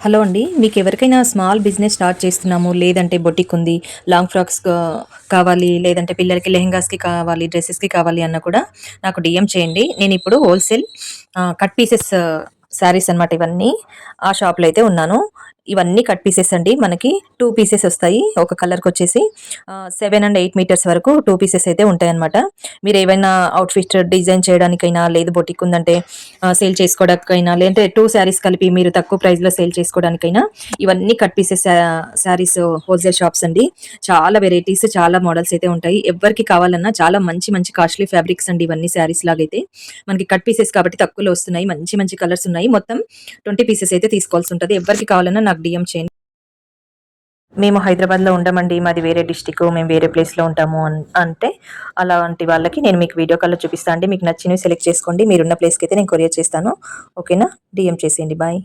Hello అండి మీకు ఎవరికైనా స్మాల్ బిజినెస్ స్టార్ట్ చేస్తున్నాము లేదంటే బొటిక్ ఉంది లాంగ్ ఫ్రాక్స్ కావాలి లేదంటే పిల్లలకి లెహెంగాస్కి కావాలి డ్రెస్సెస్కి కావాలి అన్న కూడా నాకు డిఎం చేయండి. నేను ఇప్పుడు హోల్సేల్ కట్ పీసెస్ శారీస్ అన్నమాట ఇవన్నీ ఆ షాప్లో అయితే ఉన్నాను. ఇవన్నీ కట్ పీసెస్ అండి. మనకి టూ పీసెస్ వస్తాయి. ఒక కలర్కి వచ్చేసి సెవెన్ అండ్ ఎయిట్ మీటర్స్ వరకు టూ పీసెస్ అయితే ఉంటాయన్నమాట. మీరు ఏవైనా అవుట్ఫిట్ డిజైన్ చేయడానికైనా లేదు బొటిక్ ఉందంటే సేల్ చేసుకోవడానికైనా లేదంటే టూ శారీస్ కలిపి మీరు తక్కువ ప్రైస్లో సేల్ చేసుకోవడానికైనా ఇవన్నీ cut pieces saris wholesale shops అండి. చాలా వెరైటీస్ చాలా మోడల్స్ అయితే ఉంటాయి. ఎవరికి కావాలన్నా చాలా మంచి మంచి కాస్ట్లీ ఫ్యాబ్రిక్స్ అండి ఇవన్నీ శారీస్ లాగైతే. మనకి కట్ పీసెస్ కాబట్టి తక్కువలో వస్తున్నాయి. మంచి మంచి కలర్స్ ఉన్నాయి. మొత్తం ట్వంటీ పీసెస్ అయితే తీసుకోవాల్సి ఉంటుంది. ఎవరికి కావాలన్నా నాకు డిఎం చేయండి. మేము హైదరాబాద్లో ఉండమండి మాది వేరే డిస్టిక్ మేము వేరే ప్లేస్లో ఉంటాము అంటే అలాంటి వాళ్ళకి నేను మీకు వీడియో కాల్లో చూపిస్తాను అండి. మీకు నచ్చినవి సెలెక్ట్ చేసుకోండి. మీరున్న ప్లేస్కి అయితే నేను కొరియర్ చేస్తాను. ఓకేనా? డిఎం చేసేయండి. బాయ్.